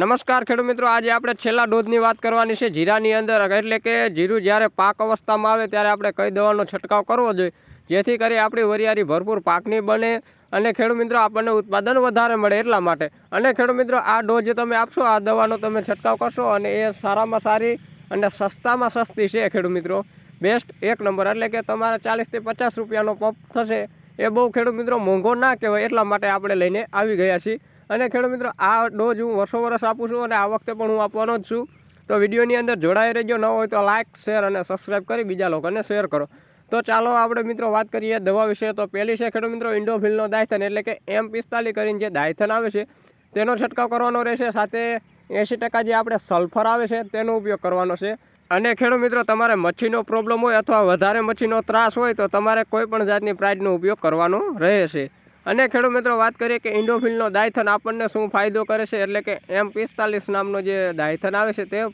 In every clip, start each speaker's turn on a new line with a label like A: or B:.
A: નમસ્કાર ખેડૂત મિત્રો, આજે આપણે છેલ્લા ડોઝની વાત કરવાની છે જીરાની અંદર. એટલે કે જીરું જ્યારે પાક અવસ્થામાં આવે ત્યારે આપણે કઈ દવાનો છંટકાવ કરવો જોઈએ, જેથી કરી આપણી વરિયારી ભરપૂર પાકની બને અને ખેડૂત મિત્રો, આપણને ઉત્પાદન વધારે મળે એટલા માટે. અને ખેડૂત મિત્રો, આ ડોઝ તમે આપશો, આ દવાનો તમે છંટકાવ કરશો અને એ સારામાં સારી અને સસ્તામાં સસ્તી છે ખેડૂત મિત્રો. બેસ્ટ એક નંબર. એટલે કે તમારે ચાલીસથી પચાસ રૂપિયાનો પંપ થશે. એ બહુ ખેડૂત મિત્રો મોંઘો ના કહેવાય, એટલા માટે આપણે લઈને આવી ગયા છીએ. અને ખેડૂત મિત્રો, આ ડોઝ હું વર્ષો વર્ષ આપું છું અને આ વખતે પણ હું આપવાનો જ છું. તો વિડીયોની અંદર જોડાઈ રહેજો, ન હોય તો લાઇક શેર અને સબસ્ક્રાઈબ કરી બીજા લોકોને શેર કરો. તો ચાલો આપણે મિત્રો વાત કરીએ દવા વિશે. તો પહેલી છે ખેડૂત મિત્રો, ઇન્ડોફિલનો દાયથન, એટલે કે એમ પિસ્તાલીસ કરીને જે દાયથન આવે છે, તેનો છંટકાવ કરવાનો રહેશે. સાથે એંશી ટકા જે આપણે સલ્ફર આવે છે, તેનો ઉપયોગ કરવાનો છે. અને ખેડૂત મિત્રો, તમારે મચ્છીનો પ્રોબ્લેમ હોય અથવા વધારે મચ્છીનો ત્રાસ હોય, તો તમારે કોઈ પણ જાતની પ્રાઇડનો ઉપયોગ કરવાનો રહે છે અને ખેડૂત મિત્રો, વાત કરીએ કે ઇન્ડોફિલનો દાયથન આપણને શું ફાયદો કરે છે? એટલે કે એમ પિસ્તાલીસ નામનો જે દાયથન આવે છે, તે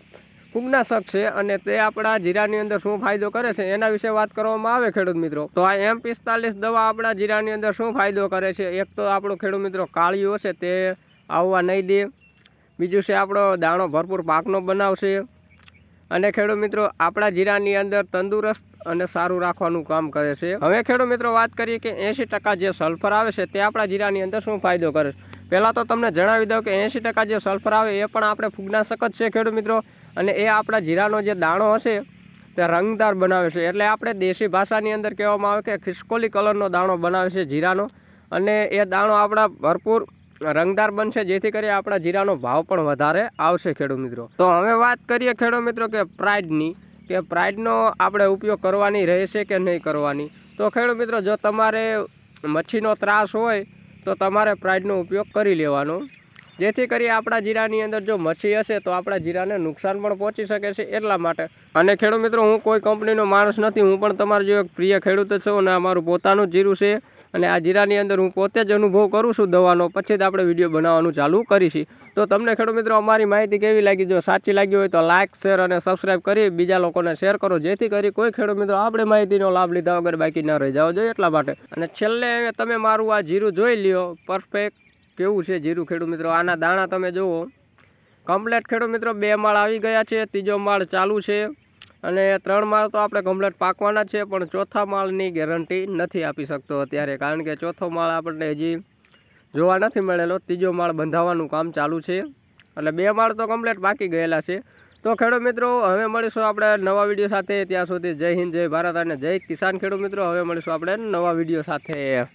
A: ફૂગનાશક છે અને તે આપણા જીરાની અંદર શું ફાયદો કરે છે એના વિશે વાત કરવામાં આવે ખેડૂત મિત્રો. તો આ એમ પિસ્તાલીસ દવા આપણા જીરાની અંદર શું ફાયદો કરે છે? એક તો આપણો ખેડૂત મિત્રો કાળીઓ છે, તે આવવા નહીં દે. બીજું છે આપણો દાણો ભરપૂર પાકનો બનાવશે. અને ખેડૂત મિત્રો, આપણા જીરાની અંદર તંદુરસ્ત અને સારું રાખવાનું કામ કરે છે. હવે ખેડૂત મિત્રો, વાત કરીએ કે એંશી ટકા જે સલ્ફર આવે છે, તે આપણા જીરાની અંદર શું ફાયદો કરે છે? પહેલાં તો તમને જણાવી દઉં કે એંશી ટકા જે સલ્ફર આવે, એ પણ આપણે ફૂગનાશક જ છે ખેડૂત મિત્રો. અને એ આપણા જીરાનો જે દાણો હશે, તે રંગદાર બનાવે છે. એટલે આપણે દેશી ભાષાની અંદર કહેવામાં આવે કે ખિસકોલી કલરનો દાણો બનાવે છે જીરાનો. અને એ દાણો આપણા ભરપૂર રંગદાર બનશે, જેથી કરી આપણા જીરાનો ભાવ પણ વધારે આવશે ખેડૂત મિત્રો. તો હવે વાત કરીએ ખેડૂત મિત્રો કે પ્રાઇડની, કે પ્રાઇડનો આપણે ઉપયોગ કરવાની રહેશે કે નહીં કરવાની? તો ખેડૂત મિત્રો, જો તમારે મચ્છીનો ત્રાસ હોય, તો તમારે પ્રાઇડનો ઉપયોગ કરી લેવાનો. જેથી કરી આપણા જીરાની અંદર જો મચ્છી હશે તો આપણા જીરાને નુકસાન પણ પહોંચી શકે છે એટલા માટે. અને ખેડૂત મિત્રો, હું કોઈ કંપનીનો માણસ નથી, હું પણ તમારો જો એક પ્રિય ખેડૂત છું અને અમારું પોતાનું જીરું છે અને આ જીરાની અંદર હું પોતે જ અનુભવ કરું છું દવાનો, પછી જ આપણે વીડિયો બનાવવાનું ચાલુ કરીશું. તો તમને ખેડૂત મિત્રો, અમારી માહિતી કેવી લાગી? જો સાચી લાગી હોય તો લાઇક શેર અને સબસ્ક્રાઇબ કરી બીજા લોકોને શેર કરો, જેથી કરી કોઈ ખેડૂત મિત્રો આપણે માહિતીનો લાભ લીધા વગર બાકી ન રહી. જાવ જોઈએ એટલા માટે. અને છેલ્લે તમે મારું આ જીરું જોઈ લ્યો, પરફેક્ટ કેવું છે જીરું ખેડૂત મિત્રો? આના દાણા તમે જુઓ. કમ્પ્લેટ ખેડૂત મિત્રો, બે માળ આવી ગયા છે. ત્રીજો માળ ચાલુ છે. અને ત્રણ માળ તો આપણે કમ્પ્લેટ પાકવાના છે, પણ ચોથા માળની ગેરંટી નથી આપી શકતો અત્યારે, કારણ કે ચોથો માળ આપણને હજી જોવા નથી મળેલો. ત્રીજો માળ બંધાવવાનું કામ ચાલુ છે. એટલે બે માળ તો કમ્પ્લેટ પાકી ગયેલા છે. તો ખેડૂત મિત્રો, હવે મળીશું આપણે નવા વીડિયો સાથે. ત્યાં સુધી જય હિન્દ, જય ભારત અને જય કિસાન ખેડૂત મિત્રો. હવે મળીશું આપણે નવા વીડિયો સાથે.